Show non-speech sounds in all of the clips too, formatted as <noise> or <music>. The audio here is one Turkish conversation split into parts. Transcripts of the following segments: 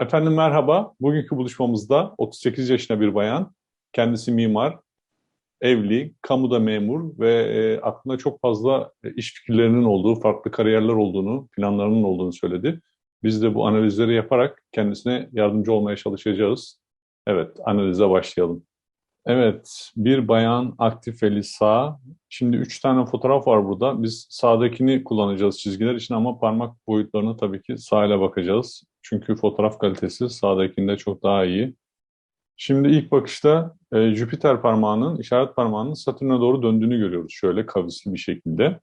Efendim merhaba. Bugünkü buluşmamızda 38 yaşında bir bayan, kendisi mimar, evli, kamuda memur ve e, aklında çok fazla e, iş fikirlerinin olduğu, farklı kariyerler olduğunu, planlarının olduğunu söyledi. Biz de bu analizleri yaparak kendisine yardımcı olmaya çalışacağız. Evet, analize başlayalım. Evet, bir bayan aktif eli sağ. Şimdi üç tane fotoğraf var burada. Biz sağdakini kullanacağız çizgiler için ama parmak boyutlarını tabii ki sağ ile bakacağız. Çünkü fotoğraf kalitesi sağdakinde çok daha iyi. Şimdi ilk bakışta e, Jüpiter parmağının, işaret parmağının Satürn'e doğru döndüğünü görüyoruz. Şöyle kavisli bir şekilde.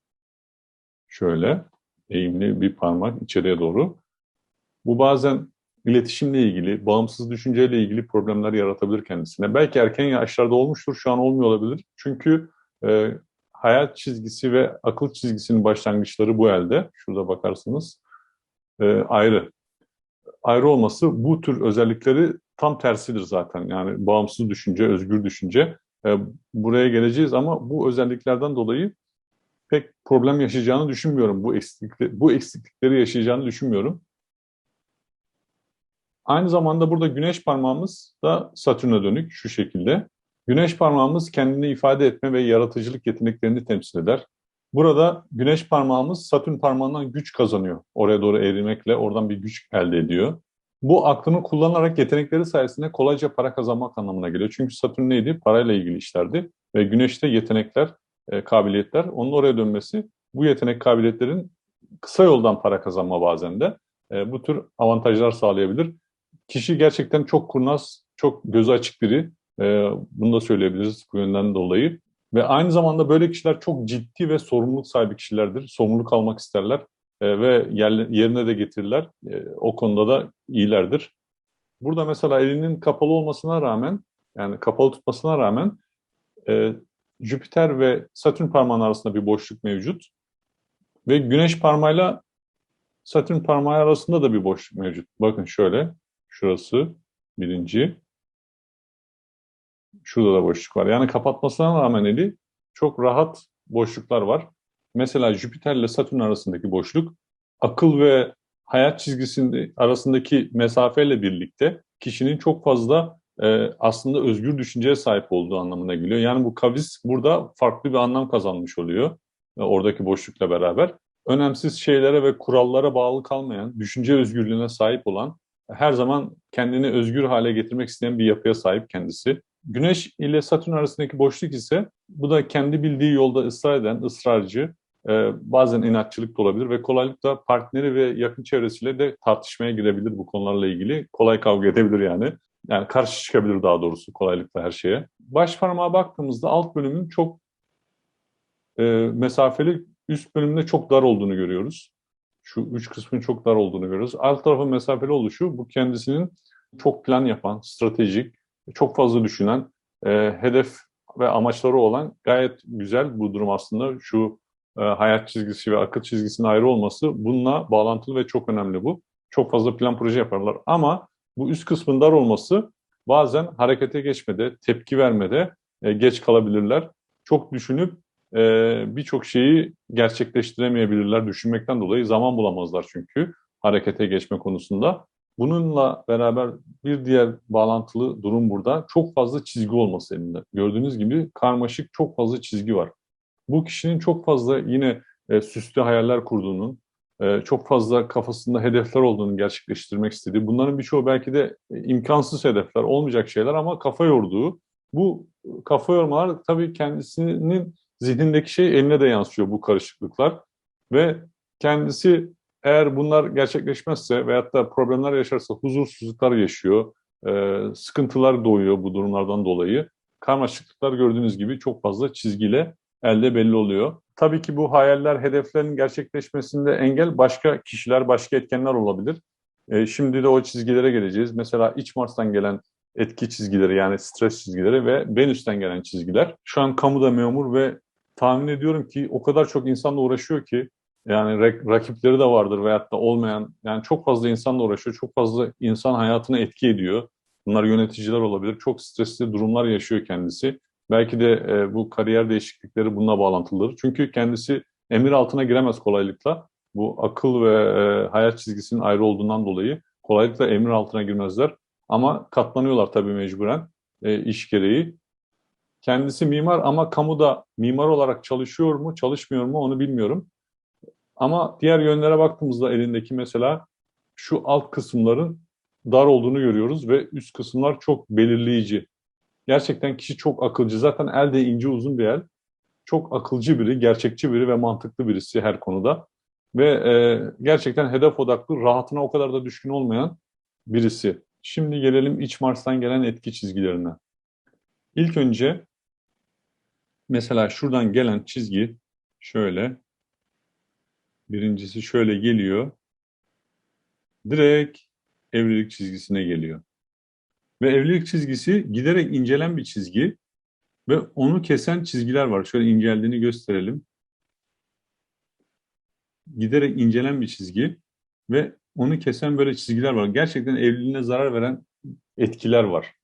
Şöyle eğimli bir parmak içeriye doğru. Bu bazen iletişimle ilgili, bağımsız düşünceyle ilgili problemler yaratabilir kendisine. Belki erken yaşlarda olmuştur, şu an olmuyor olabilir. Çünkü e, hayat çizgisi ve akıl çizgisinin başlangıçları bu elde. Şurada bakarsanız e, ayrı. Ayrı olması bu tür özellikleri tam tersidir zaten. Yani bağımsız düşünce, özgür düşünce. E, buraya geleceğiz ama bu özelliklerden dolayı pek problem yaşayacağını düşünmüyorum. Bu eksiklikleri, bu eksiklikleri yaşayacağını düşünmüyorum. Aynı zamanda burada güneş parmağımız da Satürn'e dönük şu şekilde. Güneş parmağımız kendini ifade etme ve yaratıcılık yeteneklerini temsil eder. Burada güneş parmağımız Satürn parmağından güç kazanıyor. Oraya doğru eğrilmekle oradan bir güç elde ediyor. Bu aklını kullanarak yetenekleri sayesinde kolayca para kazanmak anlamına geliyor. Çünkü Satürn neydi? Parayla ilgili işlerdi. Ve Güneş'te yetenekler, e, kabiliyetler, onun oraya dönmesi bu yetenek kabiliyetlerin kısa yoldan para kazanma bazen de e, bu tür avantajlar sağlayabilir. Kişi gerçekten çok kurnaz, çok gözü açık biri. E, bunu da söyleyebiliriz bu yönden dolayı. Ve aynı zamanda böyle kişiler çok ciddi ve sorumluluk sahibi kişilerdir. Sorumluluk almak isterler e, ve yerine de getirirler. E, o konuda da iyilerdir. Burada mesela elinin kapalı olmasına rağmen, yani kapalı tutmasına rağmen e, Jüpiter ve Satürn parmağının arasında bir boşluk mevcut. Ve Güneş parmağıyla Satürn parmağı arasında da bir boşluk mevcut. Bakın şöyle, şurası birinci. Şurada da boşluk var. Yani kapatmasına rağmen eli çok rahat boşluklar var. Mesela Jüpiter ile Satürn arasındaki boşluk akıl ve hayat çizgisinde arasındaki mesafeyle birlikte kişinin çok fazla e, aslında özgür düşünceye sahip olduğu anlamına geliyor. Yani bu kavis burada farklı bir anlam kazanmış oluyor e, oradaki boşlukla beraber. Önemsiz şeylere ve kurallara bağlı kalmayan, düşünce özgürlüğüne sahip olan, her zaman kendini özgür hale getirmek isteyen bir yapıya sahip kendisi. Güneş ile Satürn arasındaki boşluk ise bu da kendi bildiği yolda ısrar eden, ısrarcı, e, bazen inatçılık da olabilir ve kolaylıkla partneri ve yakın çevresiyle de tartışmaya girebilir bu konularla ilgili. Kolay kavga edebilir yani. Yani karşı çıkabilir daha doğrusu kolaylıkla her şeye. Baş parmağa baktığımızda alt bölümün çok e, mesafeli, üst bölümünde çok dar olduğunu görüyoruz. Şu üç kısmın çok dar olduğunu görüyoruz. Alt tarafın mesafeli oluşu bu kendisinin çok plan yapan, stratejik, çok fazla düşünen, e, hedef ve amaçları olan gayet güzel bu durum aslında. Şu hayat çizgisi ve akıl çizgisinin ayrı olması bununla bağlantılı ve çok önemli bu. Çok fazla plan proje yaparlar ama bu üst kısmın dar olması bazen harekete geçmede, tepki vermede e, geç kalabilirler. Çok düşünüp e, birçok şeyi gerçekleştiremeyebilirler düşünmekten dolayı zaman bulamazlar çünkü harekete geçme konusunda. Bununla beraber bir diğer bağlantılı durum burada çok fazla çizgi olması elinde. Gördüğünüz gibi karmaşık çok fazla çizgi var. Bu kişinin çok fazla yine e, süslü hayaller kurduğunun, e, çok fazla kafasında hedefler olduğunu gerçekleştirmek istediği, bunların birçoğu belki de e, imkansız hedefler, olmayacak şeyler ama kafa yorduğu, bu kafa yormalar tabii kendisinin zihnindeki şey eline de yansıyor bu karışıklıklar ve kendisi eğer bunlar gerçekleşmezse veyahut da problemler yaşarsa huzursuzluklar yaşıyor, e, sıkıntılar doğuyor bu durumlardan dolayı. Karmaşıklıklar gördüğünüz gibi çok fazla çizgiyle elde belli oluyor. Tabii ki bu hayaller, hedeflerin gerçekleşmesinde engel başka kişiler, başka etkenler olabilir. E, şimdi de o çizgilere geleceğiz. Mesela iç Mars'tan gelen etki çizgileri yani stres çizgileri ve Venüs'ten gelen çizgiler. Şu an kamuda memur ve tahmin ediyorum ki o kadar çok insanla uğraşıyor ki yani rakipleri de vardır veyahut da olmayan yani çok fazla insanla uğraşıyor. Çok fazla insan hayatına etki ediyor. Bunlar yöneticiler olabilir. Çok stresli durumlar yaşıyor kendisi. Belki de e, bu kariyer değişiklikleri bununla bağlantılıdır. Çünkü kendisi emir altına giremez kolaylıkla. Bu akıl ve e, hayat çizgisinin ayrı olduğundan dolayı Kolaylıkla emir altına girmezler. Ama katlanıyorlar tabii mecburen e, iş gereği. Kendisi mimar ama kamuda mimar olarak çalışıyor mu, çalışmıyor mu onu bilmiyorum. Ama diğer yönlere baktığımızda elindeki mesela şu alt kısımların dar olduğunu görüyoruz ve üst kısımlar çok belirleyici. Gerçekten kişi çok akılcı. Zaten el de ince uzun bir el. Çok akılcı biri, gerçekçi biri ve mantıklı birisi her konuda. Ve e, gerçekten hedef odaklı, rahatına o kadar da düşkün olmayan birisi. Şimdi gelelim iç Mars'tan gelen etki çizgilerine. İlk önce mesela şuradan gelen çizgi şöyle. Birincisi şöyle geliyor. Direkt evlilik çizgisine geliyor. Ve evlilik çizgisi giderek incelen bir çizgi ve onu kesen çizgiler var. Şöyle inceldiğini gösterelim. Giderek incelen bir çizgi ve onu kesen böyle çizgiler var. Gerçekten evliliğine zarar veren etkiler var.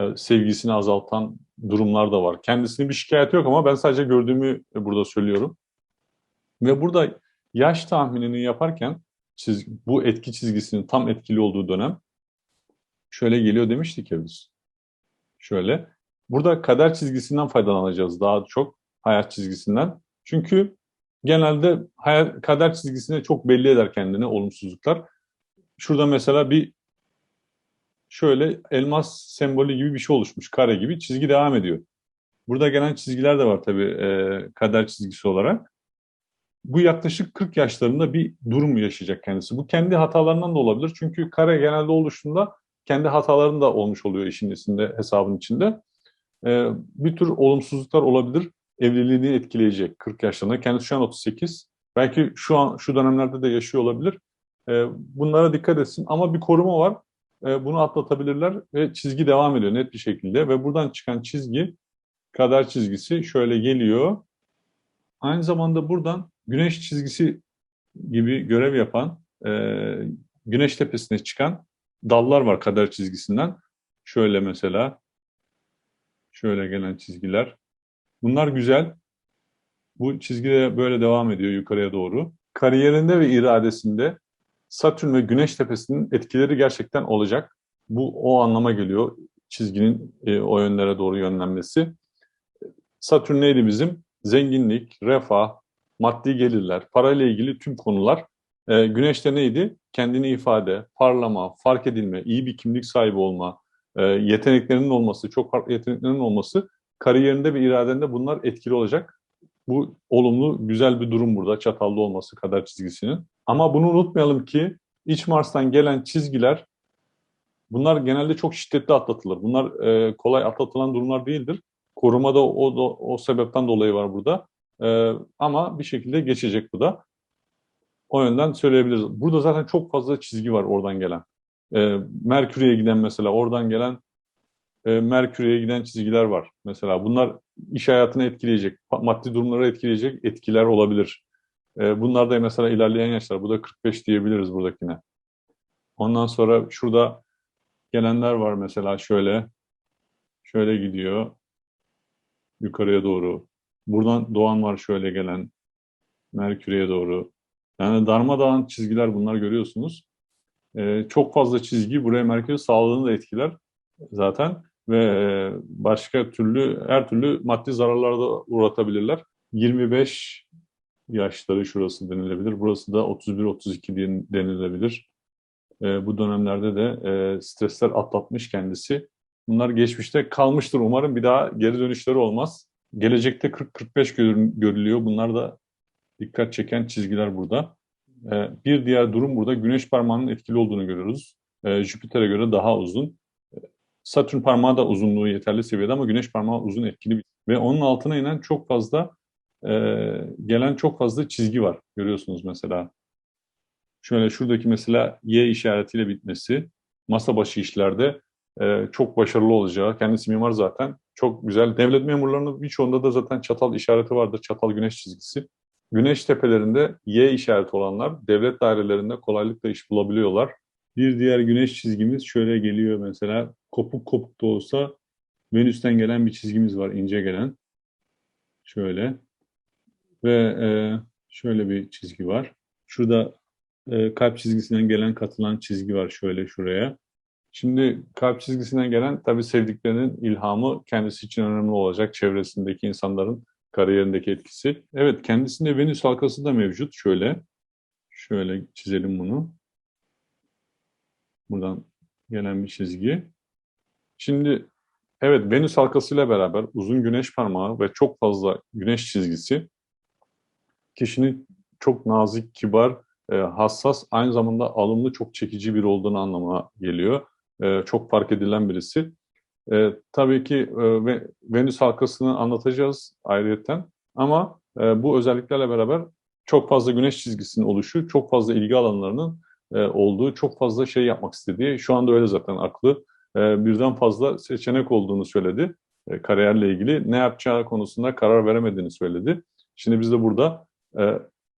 Ee, sevgisini azaltan durumlar da var. Kendisinin bir şikayeti yok ama ben sadece gördüğümü burada söylüyorum. Ve burada yaş tahminini yaparken çiz, bu etki çizgisinin tam etkili olduğu dönem şöyle geliyor demiştik ya biz. Şöyle. Burada kader çizgisinden faydalanacağız daha çok hayat çizgisinden. Çünkü genelde hayat, kader çizgisine çok belli eder kendini olumsuzluklar. Şurada mesela bir şöyle elmas sembolü gibi bir şey oluşmuş. Kare gibi çizgi devam ediyor. Burada gelen çizgiler de var tabii e, kader çizgisi olarak. Bu yaklaşık 40 yaşlarında bir durum yaşayacak kendisi. Bu kendi hatalarından da olabilir. Çünkü kare genelde oluştuğunda kendi hataların da olmuş oluyor işin içinde, hesabın içinde. E, bir tür olumsuzluklar olabilir. Evliliğini etkileyecek 40 yaşlarında. Kendisi şu an 38. Belki şu an şu dönemlerde de yaşıyor olabilir. E, bunlara dikkat etsin. Ama bir koruma var. E, bunu atlatabilirler ve çizgi devam ediyor net bir şekilde. Ve buradan çıkan çizgi, kader çizgisi şöyle geliyor. Aynı zamanda buradan güneş çizgisi gibi görev yapan, e, güneş tepesine çıkan dallar var kader çizgisinden. Şöyle mesela, şöyle gelen çizgiler. Bunlar güzel. Bu çizgi de böyle devam ediyor yukarıya doğru. Kariyerinde ve iradesinde Satürn ve Güneş tepesinin etkileri gerçekten olacak. Bu o anlama geliyor çizginin e, o yönlere doğru yönlenmesi. Satürn neydi bizim? Zenginlik, refah, maddi gelirler, parayla ilgili tüm konular. E, güneşte neydi? Kendini ifade, parlama, fark edilme, iyi bir kimlik sahibi olma, e, yeteneklerinin olması, çok farklı yeteneklerinin olması kariyerinde ve iradende bunlar etkili olacak. Bu olumlu, güzel bir durum burada çatallı olması kadar çizgisinin. Ama bunu unutmayalım ki iç Mars'tan gelen çizgiler bunlar genelde çok şiddetli atlatılır. Bunlar e, kolay atlatılan durumlar değildir. Korumada o, o, o sebepten dolayı var burada. E, ama bir şekilde geçecek bu da. O yönden söyleyebiliriz. Burada zaten çok fazla çizgi var oradan gelen. E, Merkür'e giden mesela oradan gelen e, Merkür'e giden çizgiler var. Mesela bunlar iş hayatını etkileyecek, maddi durumları etkileyecek etkiler olabilir. E, bunlar da mesela ilerleyen yaşlar. Bu da 45 diyebiliriz buradakine. Ondan sonra şurada gelenler var mesela şöyle. Şöyle gidiyor. Yukarıya doğru. Buradan doğan var şöyle gelen. Merkür'e doğru. Yani darmadağın çizgiler bunlar görüyorsunuz. Ee, çok fazla çizgi buraya Merkür sağlığını da etkiler zaten ve e, başka türlü her türlü maddi zararlara da uğratabilirler. 25 yaşları şurası denilebilir. Burası da 31-32 denilebilir. E, bu dönemlerde de e, stresler atlatmış kendisi. Bunlar geçmişte kalmıştır umarım. Bir daha geri dönüşleri olmaz. Gelecekte 40-45 görülüyor. Bunlar da dikkat çeken çizgiler burada. E, bir diğer durum burada güneş parmağının etkili olduğunu görüyoruz. E, Jüpiter'e göre daha uzun. Satürn parmağı da uzunluğu yeterli seviyede ama güneş parmağı uzun etkili. Ve onun altına inen çok fazla e, gelen çok fazla çizgi var. Görüyorsunuz mesela. Şöyle şuradaki mesela Y işaretiyle bitmesi masa başı işlerde e, çok başarılı olacağı. Kendisi mimar zaten. Çok güzel. Devlet memurlarının birçoğunda da zaten çatal işareti vardır. Çatal güneş çizgisi. Güneş tepelerinde Y işareti olanlar devlet dairelerinde kolaylıkla iş bulabiliyorlar. Bir diğer güneş çizgimiz şöyle geliyor mesela. Kopuk kopuk da olsa Venüs'ten gelen bir çizgimiz var ince gelen. Şöyle. Ve e, şöyle bir çizgi var. Şurada e, kalp çizgisinden gelen katılan çizgi var şöyle şuraya. Şimdi kalp çizgisinden gelen tabii sevdiklerinin ilhamı kendisi için önemli olacak. Çevresindeki insanların kariyerindeki etkisi. Evet kendisinde Venüs halkası da mevcut. Şöyle, şöyle çizelim bunu. Buradan gelen bir çizgi. Şimdi evet Venüs halkasıyla beraber uzun güneş parmağı ve çok fazla güneş çizgisi kişinin çok nazik, kibar, e, hassas, aynı zamanda alımlı, çok çekici bir olduğunu anlamına geliyor. E, çok fark edilen birisi. E, tabii ki e, Venüs halkasını anlatacağız ayrıyetten ama e, bu özelliklerle beraber çok fazla güneş çizgisinin oluşu, çok fazla ilgi alanlarının e, olduğu, çok fazla şey yapmak istediği, şu anda öyle zaten aklı, e, birden fazla seçenek olduğunu söyledi e, kariyerle ilgili. Ne yapacağı konusunda karar veremediğini söyledi. Şimdi biz de burada e,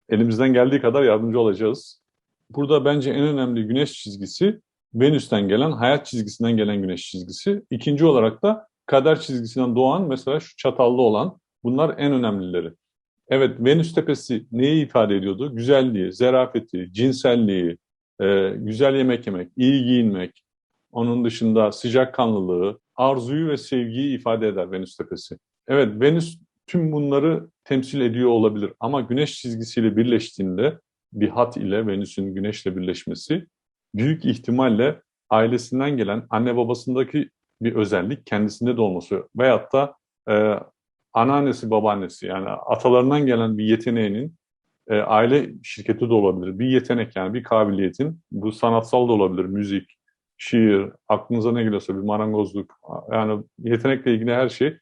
elimizden geldiği kadar yardımcı olacağız. Burada bence en önemli güneş çizgisi Venüs'ten gelen, hayat çizgisinden gelen güneş çizgisi. İkinci olarak da kader çizgisinden doğan mesela şu çatallı olan bunlar en önemlileri. Evet Venüs tepesi neyi ifade ediyordu? Güzelliği, zerafeti, cinselliği, e, güzel yemek yemek, iyi giyinmek, onun dışında sıcak kanlılığı, arzuyu ve sevgiyi ifade eder Venüs tepesi. Evet Venüs tüm bunları temsil ediyor olabilir ama güneş çizgisiyle birleştiğinde bir hat ile Venüs'ün güneşle birleşmesi büyük ihtimalle ailesinden gelen anne babasındaki bir özellik kendisinde de olması veyahut da e, anneannesi babaannesi yani atalarından gelen bir yeteneğinin e, aile şirketi de olabilir. Bir yetenek yani bir kabiliyetin bu sanatsal da olabilir. Müzik, şiir, aklınıza ne geliyorsa bir marangozluk yani yetenekle ilgili her şey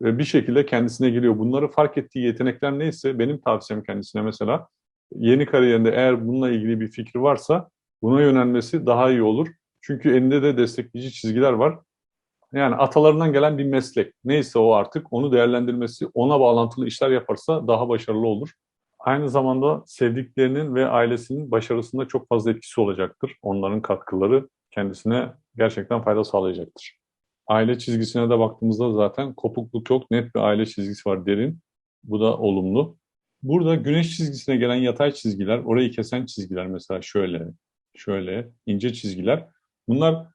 bir şekilde kendisine geliyor. Bunları fark ettiği yetenekler neyse benim tavsiyem kendisine mesela yeni kariyerinde eğer bununla ilgili bir fikri varsa buna yönelmesi daha iyi olur. Çünkü elinde de destekleyici çizgiler var. Yani atalarından gelen bir meslek. Neyse o artık onu değerlendirmesi, ona bağlantılı işler yaparsa daha başarılı olur. Aynı zamanda sevdiklerinin ve ailesinin başarısında çok fazla etkisi olacaktır. Onların katkıları kendisine gerçekten fayda sağlayacaktır. Aile çizgisine de baktığımızda zaten kopukluk yok, net bir aile çizgisi var derin. Bu da olumlu. Burada güneş çizgisine gelen yatay çizgiler, orayı kesen çizgiler mesela şöyle, şöyle ince çizgiler. Bunlar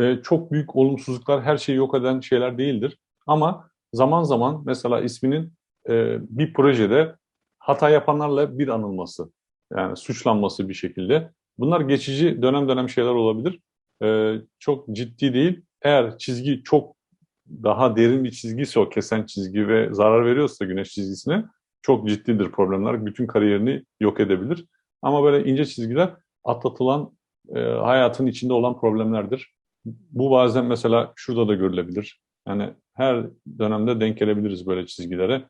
e, çok büyük olumsuzluklar, her şeyi yok eden şeyler değildir. Ama zaman zaman mesela isminin e, bir projede hata yapanlarla bir anılması, yani suçlanması bir şekilde. Bunlar geçici dönem dönem şeyler olabilir. E, çok ciddi değil. Eğer çizgi çok daha derin bir çizgiyse o kesen çizgi ve zarar veriyorsa güneş çizgisine çok ciddidir problemler. Bütün kariyerini yok edebilir. Ama böyle ince çizgiler atlatılan e, hayatın içinde olan problemlerdir. Bu bazen mesela şurada da görülebilir. Yani her dönemde denk gelebiliriz böyle çizgilere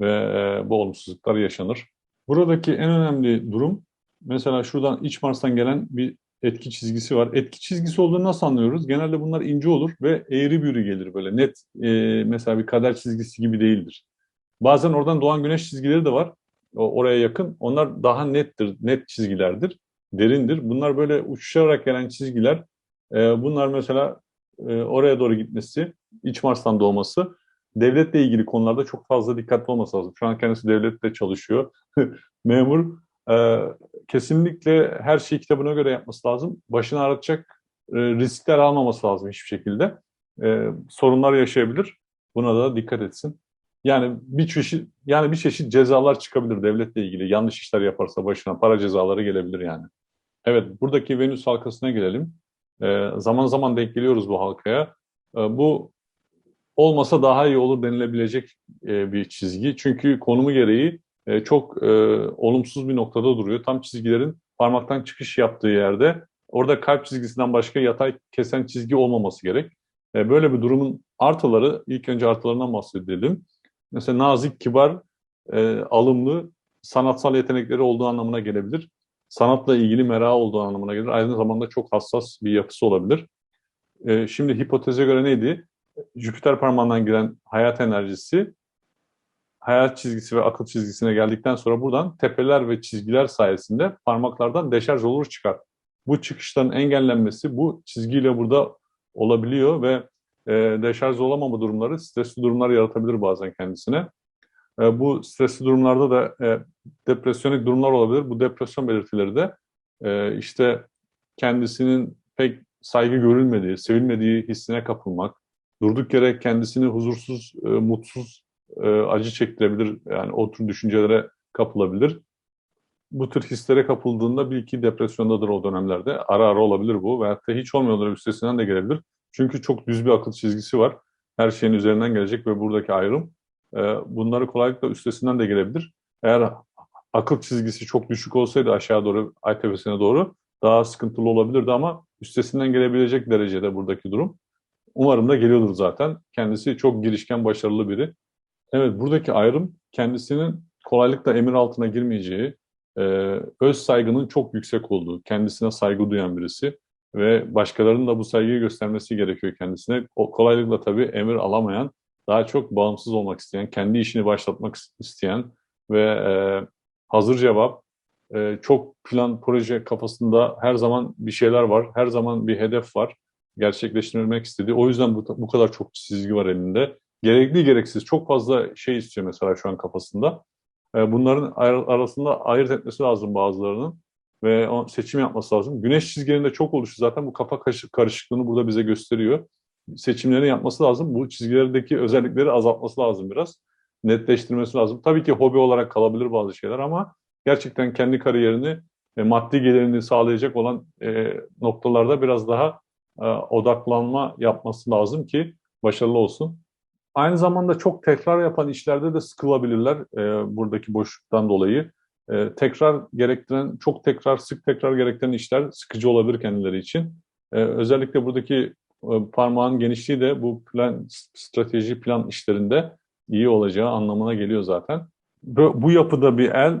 ve e, bu olumsuzluklar yaşanır. Buradaki en önemli durum mesela şuradan iç Mars'tan gelen bir etki çizgisi var. Etki çizgisi olduğunu nasıl anlıyoruz? Genelde bunlar ince olur ve eğri büğrü gelir böyle net e, mesela bir kader çizgisi gibi değildir. Bazen oradan doğan güneş çizgileri de var. Oraya yakın. Onlar daha nettir, net çizgilerdir, derindir. Bunlar böyle uçuşarak gelen çizgiler. E, bunlar mesela e, oraya doğru gitmesi, iç Mars'tan doğması devletle ilgili konularda çok fazla dikkatli olması lazım. Şu an kendisi devlette çalışıyor. <laughs> Memur e, kesinlikle her şeyi kitabına göre yapması lazım. Başını ağrıtacak e, riskler almaması lazım hiçbir şekilde. E, sorunlar yaşayabilir. Buna da dikkat etsin. Yani bir çeşit yani bir çeşit cezalar çıkabilir devletle ilgili. Yanlış işler yaparsa başına para cezaları gelebilir yani. Evet, buradaki Venüs halkasına gelelim. E, zaman zaman denk geliyoruz bu halkaya. E, bu olmasa daha iyi olur denilebilecek e, bir çizgi. Çünkü konumu gereği e, çok e, olumsuz bir noktada duruyor. Tam çizgilerin parmaktan çıkış yaptığı yerde orada kalp çizgisinden başka yatay kesen çizgi olmaması gerek. E, böyle bir durumun artıları, ilk önce artılarından bahsedelim. Mesela nazik, kibar, e, alımlı, sanatsal yetenekleri olduğu anlamına gelebilir. Sanatla ilgili merak olduğu anlamına gelir. Aynı zamanda çok hassas bir yapısı olabilir. E, şimdi hipoteze göre neydi? Jüpiter parmağından giren hayat enerjisi hayat çizgisi ve akıl çizgisine geldikten sonra buradan tepeler ve çizgiler sayesinde parmaklardan deşarj olur çıkar. Bu çıkışların engellenmesi bu çizgiyle burada olabiliyor ve e, deşarj olamama durumları stresli durumlar yaratabilir bazen kendisine. E, bu stresli durumlarda da e, depresyonik durumlar olabilir. Bu depresyon belirtileri de e, işte kendisinin pek saygı görülmediği, sevilmediği hissine kapılmak, durduk yere kendisini huzursuz, e, mutsuz, e, acı çektirebilir. Yani o tür düşüncelere kapılabilir. Bu tür hislere kapıldığında bir iki depresyondadır o dönemlerde. Ara ara olabilir bu. Veyahut da hiç olmayanların üstesinden de gelebilir. Çünkü çok düz bir akıl çizgisi var. Her şeyin üzerinden gelecek ve buradaki ayrım bunları kolaylıkla üstesinden de gelebilir. Eğer akıl çizgisi çok düşük olsaydı aşağı doğru, ay tepesine doğru daha sıkıntılı olabilirdi ama üstesinden gelebilecek derecede buradaki durum. Umarım da geliyordur zaten. Kendisi çok girişken, başarılı biri. Evet, buradaki ayrım kendisinin kolaylıkla emir altına girmeyeceği, e, öz saygının çok yüksek olduğu, kendisine saygı duyan birisi ve başkalarının da bu saygıyı göstermesi gerekiyor kendisine. O kolaylıkla tabii emir alamayan, daha çok bağımsız olmak isteyen, kendi işini başlatmak isteyen ve e, hazır cevap, e, çok plan, proje kafasında her zaman bir şeyler var, her zaman bir hedef var gerçekleştirmek istediği. O yüzden bu, bu kadar çok çizgi var elinde. Gerekli gereksiz çok fazla şey istiyor mesela şu an kafasında. E, bunların arasında ayırt etmesi lazım bazılarının ve seçim yapması lazım. Güneş çizgilerinde çok oluşu zaten bu kafa karışıklığını burada bize gösteriyor. Seçimlerini yapması lazım. Bu çizgilerdeki özellikleri azaltması lazım biraz. Netleştirmesi lazım. Tabii ki hobi olarak kalabilir bazı şeyler ama gerçekten kendi kariyerini e, maddi gelirini sağlayacak olan e, noktalarda biraz daha e, odaklanma yapması lazım ki başarılı olsun. Aynı zamanda çok tekrar yapan işlerde de sıkılabilirler e, buradaki boşluktan dolayı. E, tekrar gerektiren, çok tekrar, sık tekrar gerektiren işler sıkıcı olabilir kendileri için. E, özellikle buradaki parmağın genişliği de bu plan, strateji plan işlerinde iyi olacağı anlamına geliyor zaten. Bu, yapıda bir el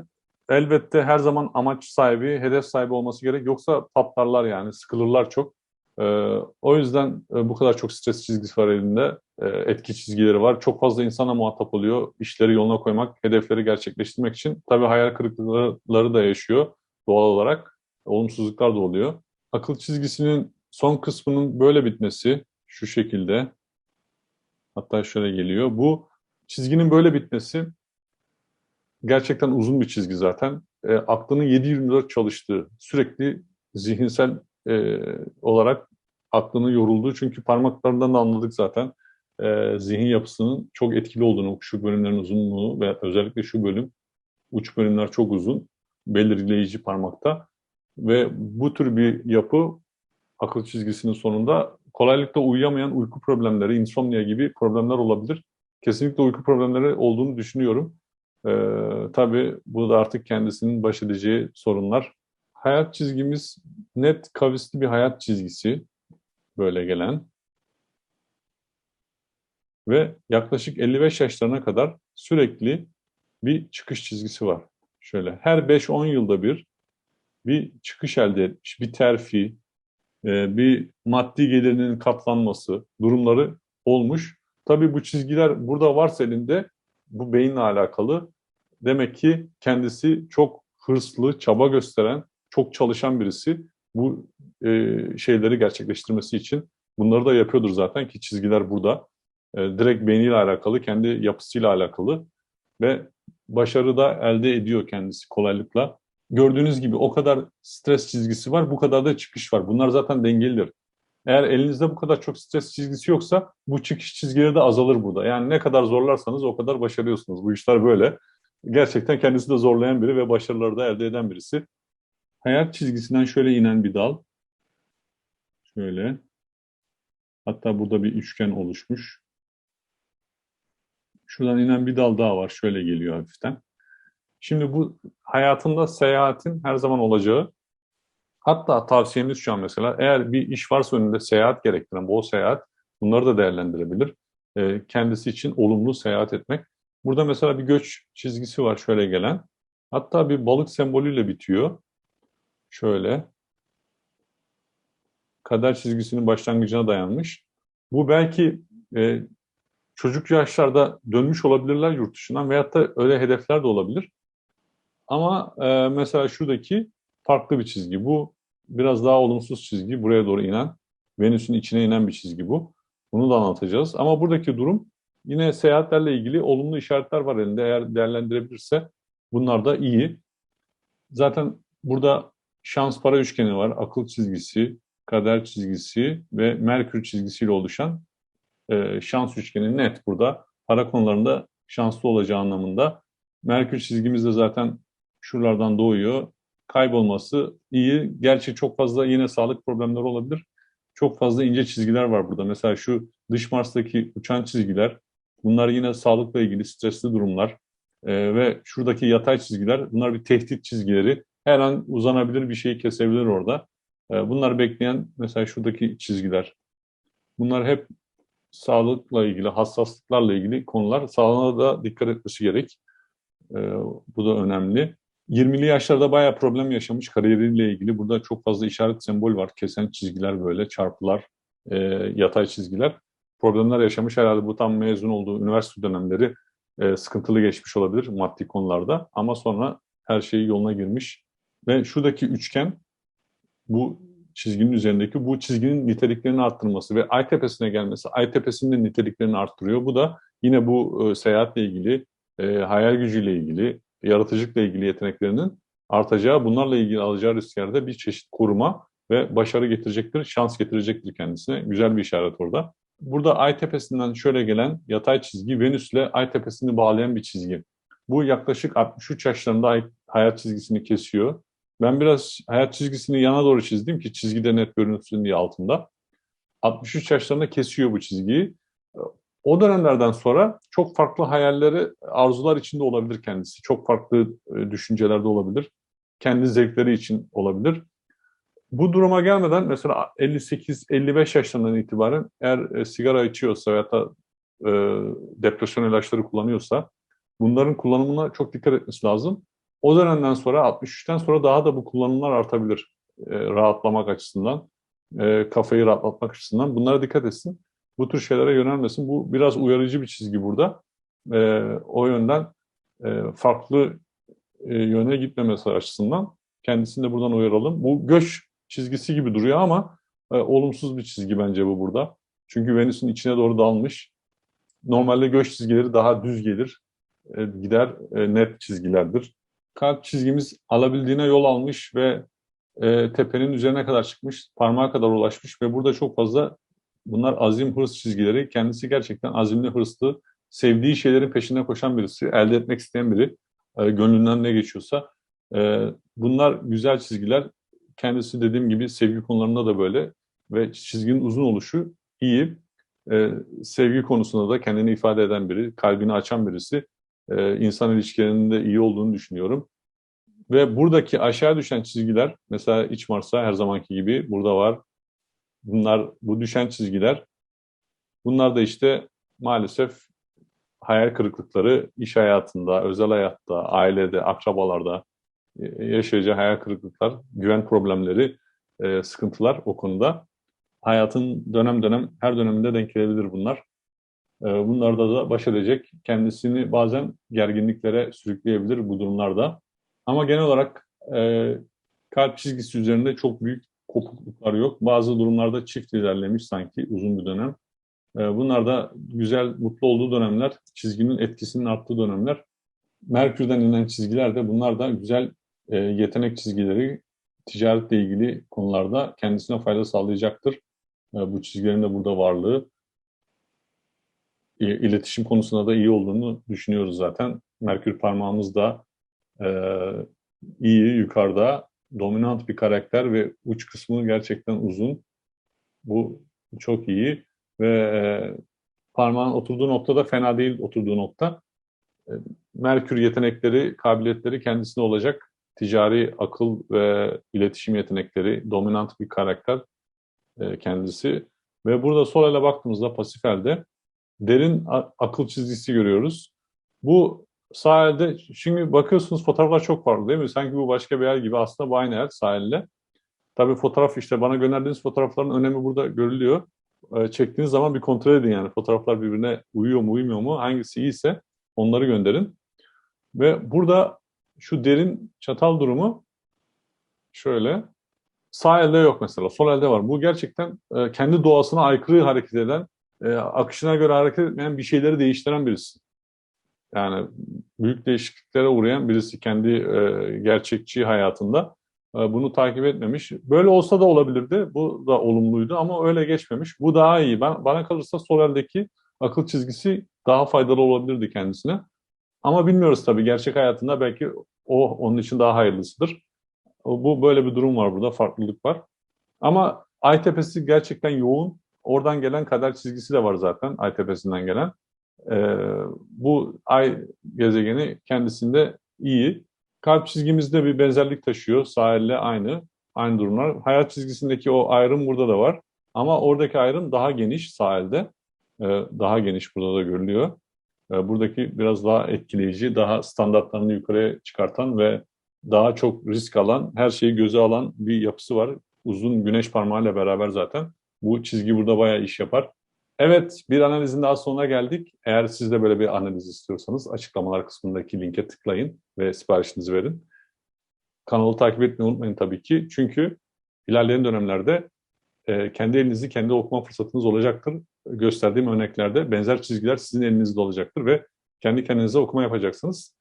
elbette her zaman amaç sahibi, hedef sahibi olması gerek. Yoksa patlarlar yani, sıkılırlar çok. Ee, o yüzden e, bu kadar çok stres çizgisi var elinde, e, etki çizgileri var. Çok fazla insana muhatap oluyor, işleri yoluna koymak, hedefleri gerçekleştirmek için. Tabii hayal kırıklıkları da yaşıyor doğal olarak, olumsuzluklar da oluyor. Akıl çizgisinin son kısmının böyle bitmesi, şu şekilde, hatta şöyle geliyor. Bu çizginin böyle bitmesi gerçekten uzun bir çizgi zaten. E, aklının 7-24 çalıştığı, sürekli zihinsel e, olarak aklının yorulduğu çünkü parmaklarından da anladık zaten e, zihin yapısının çok etkili olduğunu, şu bölümlerin uzunluğu ve özellikle şu bölüm, uç bölümler çok uzun, belirleyici parmakta ve bu tür bir yapı akıl çizgisinin sonunda kolaylıkla uyuyamayan uyku problemleri, insomnia gibi problemler olabilir. Kesinlikle uyku problemleri olduğunu düşünüyorum. Ee, tabii bu da artık kendisinin baş edeceği sorunlar. Hayat çizgimiz net kavisli bir hayat çizgisi böyle gelen. Ve yaklaşık 55 yaşlarına kadar sürekli bir çıkış çizgisi var. Şöyle her 5-10 yılda bir bir çıkış elde etmiş, bir terfi, e, bir maddi gelirinin katlanması durumları olmuş. Tabii bu çizgiler burada varsa elinde bu beyinle alakalı. Demek ki kendisi çok hırslı, çaba gösteren, çok çalışan birisi bu e, şeyleri gerçekleştirmesi için. Bunları da yapıyordur zaten ki çizgiler burada. E, direkt beyniyle alakalı, kendi yapısıyla alakalı ve başarı da elde ediyor kendisi kolaylıkla. Gördüğünüz gibi o kadar stres çizgisi var, bu kadar da çıkış var. Bunlar zaten dengelidir. Eğer elinizde bu kadar çok stres çizgisi yoksa bu çıkış çizgileri de azalır burada. Yani ne kadar zorlarsanız o kadar başarıyorsunuz. Bu işler böyle. Gerçekten kendisi de zorlayan biri ve başarıları da elde eden birisi. Hayat çizgisinden şöyle inen bir dal. Şöyle. Hatta burada bir üçgen oluşmuş. Şuradan inen bir dal daha var. Şöyle geliyor hafiften. Şimdi bu hayatında seyahatin her zaman olacağı Hatta tavsiyemiz şu an mesela eğer bir iş varsa önünde seyahat gerektiren bol seyahat bunları da değerlendirebilir. E, kendisi için olumlu seyahat etmek. Burada mesela bir göç çizgisi var şöyle gelen. Hatta bir balık sembolüyle bitiyor. Şöyle. Kader çizgisinin başlangıcına dayanmış. Bu belki e, çocuk yaşlarda dönmüş olabilirler yurt dışından veyahut da öyle hedefler de olabilir. Ama e, mesela şuradaki farklı bir çizgi. Bu biraz daha olumsuz çizgi buraya doğru inen, Venüs'ün içine inen bir çizgi bu. Bunu da anlatacağız. Ama buradaki durum yine seyahatlerle ilgili olumlu işaretler var elinde. Eğer değerlendirebilirse bunlar da iyi. Zaten burada şans para üçgeni var. Akıl çizgisi, kader çizgisi ve Merkür çizgisiyle oluşan e, şans üçgeni net burada. Para konularında şanslı olacağı anlamında. Merkür çizgimiz de zaten şuralardan doğuyor. Kaybolması iyi. Gerçi çok fazla yine sağlık problemleri olabilir. Çok fazla ince çizgiler var burada. Mesela şu dış Mars'taki uçan çizgiler. Bunlar yine sağlıkla ilgili stresli durumlar. Ee, ve şuradaki yatay çizgiler bunlar bir tehdit çizgileri. Her an uzanabilir bir şeyi kesebilir orada. Ee, bunlar bekleyen mesela şuradaki çizgiler. Bunlar hep sağlıkla ilgili, hassaslıklarla ilgili konular. Sağlığına da dikkat etmesi gerek. Ee, bu da önemli. 20'li yaşlarda bayağı problem yaşamış kariyeriyle ilgili. Burada çok fazla işaret sembol var. Kesen çizgiler böyle, çarpılar, e, yatay çizgiler. Problemler yaşamış. Herhalde bu tam mezun olduğu üniversite dönemleri e, sıkıntılı geçmiş olabilir maddi konularda. Ama sonra her şey yoluna girmiş. Ve şuradaki üçgen bu çizginin üzerindeki bu çizginin niteliklerini arttırması ve ay tepesine gelmesi ay tepesinin niteliklerini arttırıyor. Bu da yine bu e, seyahatle ilgili, e, hayal gücüyle ilgili, yaratıcılıkla ilgili yeteneklerinin artacağı, bunlarla ilgili alacağı risklerde bir çeşit koruma ve başarı getirecektir, şans getirecektir kendisine. Güzel bir işaret orada. Burada ay tepesinden şöyle gelen yatay çizgi Venüs ile ay tepesini bağlayan bir çizgi. Bu yaklaşık 63 yaşlarında ay, hayat çizgisini kesiyor. Ben biraz hayat çizgisini yana doğru çizdim ki çizgide net görünsün diye altında. 63 yaşlarında kesiyor bu çizgiyi. O dönemlerden sonra çok farklı hayalleri, arzular içinde olabilir kendisi. Çok farklı e, düşüncelerde olabilir. Kendi zevkleri için olabilir. Bu duruma gelmeden mesela 58-55 yaşlarından itibaren eğer e, sigara içiyorsa veya da e, depresyon ilaçları kullanıyorsa bunların kullanımına çok dikkat etmesi lazım. O dönemden sonra 63'ten sonra daha da bu kullanımlar artabilir. E, rahatlamak açısından, e, kafayı rahatlatmak açısından. Bunlara dikkat etsin. Bu tür şeylere yönelmesin. Bu biraz uyarıcı bir çizgi burada. E, o yönden e, farklı e, yöne gitmemesi açısından kendisini de buradan uyaralım. Bu göç çizgisi gibi duruyor ama e, olumsuz bir çizgi bence bu burada. Çünkü Venüs'ün içine doğru dalmış. Normalde göç çizgileri daha düz gelir. E, gider e, net çizgilerdir kalp çizgimiz alabildiğine yol almış ve e, tepenin üzerine kadar çıkmış, parmağa kadar ulaşmış ve burada çok fazla bunlar azim hırs çizgileri. Kendisi gerçekten azimli, hırslı, sevdiği şeylerin peşinde koşan birisi, elde etmek isteyen biri, e, gönlünden ne geçiyorsa. E, bunlar güzel çizgiler. Kendisi dediğim gibi sevgi konularında da böyle ve çizginin uzun oluşu iyi. E, sevgi konusunda da kendini ifade eden biri, kalbini açan birisi e, insan ilişkilerinde iyi olduğunu düşünüyorum. Ve buradaki aşağı düşen çizgiler, mesela iç Mars'a her zamanki gibi burada var. Bunlar, bu düşen çizgiler, bunlar da işte maalesef hayal kırıklıkları iş hayatında, özel hayatta, ailede, akrabalarda e, yaşayacağı hayal kırıklıklar, güven problemleri, e, sıkıntılar o konuda. Hayatın dönem dönem, her döneminde denk gelebilir bunlar. Ee, bunlarda da baş edecek. Kendisini bazen gerginliklere sürükleyebilir bu durumlarda. Ama genel olarak e, kalp çizgisi üzerinde çok büyük kopukluklar yok. Bazı durumlarda çift ilerlemiş sanki uzun bir dönem. E, bunlar da güzel, mutlu olduğu dönemler, çizginin etkisinin arttığı dönemler. Merkür'den inen çizgiler de bunlar da güzel e, yetenek çizgileri ticaretle ilgili konularda kendisine fayda sağlayacaktır. E, bu çizgilerin de burada varlığı iletişim konusunda da iyi olduğunu düşünüyoruz zaten. Merkür parmağımız da e, iyi yukarıda, dominant bir karakter ve uç kısmı gerçekten uzun. Bu çok iyi ve e, parmağın oturduğu nokta da fena değil oturduğu nokta. E, Merkür yetenekleri, kabiliyetleri kendisinde olacak. Ticari akıl ve iletişim yetenekleri, dominant bir karakter e, kendisi. Ve burada sol ele baktığımızda pasif elde derin akıl çizgisi görüyoruz. Bu sahilde, şimdi bakıyorsunuz fotoğraflar çok farklı değil mi? Sanki bu başka bir yer gibi aslında bu aynı yer sahilde. Tabii fotoğraf işte bana gönderdiğiniz fotoğrafların önemi burada görülüyor. Ee, çektiğiniz zaman bir kontrol edin yani fotoğraflar birbirine uyuyor mu uymuyor mu hangisi iyiyse onları gönderin. Ve burada şu derin çatal durumu şöyle sağ elde yok mesela sol elde var. Bu gerçekten e, kendi doğasına aykırı hareket eden e, akışına göre hareket etmeyen bir şeyleri değiştiren birisi. Yani büyük değişikliklere uğrayan birisi kendi e, gerçekçi hayatında. e, bunu takip etmemiş. Böyle olsa da olabilirdi. Bu da olumluydu ama öyle geçmemiş. Bu daha iyi. Ben, bana kalırsa sol eldeki akıl çizgisi daha faydalı olabilirdi kendisine. Ama bilmiyoruz tabii. Gerçek hayatında belki o onun için daha hayırlısıdır. Bu böyle bir durum var burada. Farklılık var. Ama ay tepesi gerçekten yoğun. Oradan gelen kader çizgisi de var zaten ay tepesinden gelen. Ee, bu ay gezegeni kendisinde iyi. Kalp çizgimizde bir benzerlik taşıyor. Sağ elle aynı. Aynı durumlar. Hayat çizgisindeki o ayrım burada da var. Ama oradaki ayrım daha geniş sağ elde. Ee, daha geniş burada da görülüyor. Ee, buradaki biraz daha etkileyici, daha standartlarını yukarıya çıkartan ve daha çok risk alan, her şeyi göze alan bir yapısı var. Uzun güneş parmağıyla beraber zaten. Bu çizgi burada bayağı iş yapar. Evet, bir analizin daha sonuna geldik. Eğer siz de böyle bir analiz istiyorsanız açıklamalar kısmındaki linke tıklayın ve siparişinizi verin. Kanalı takip etmeyi unutmayın tabii ki. Çünkü ilerleyen dönemlerde e, kendi elinizi kendi okuma fırsatınız olacaktır. Gösterdiğim örneklerde benzer çizgiler sizin elinizde olacaktır ve kendi kendinize okuma yapacaksınız.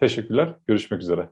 Teşekkürler, görüşmek üzere.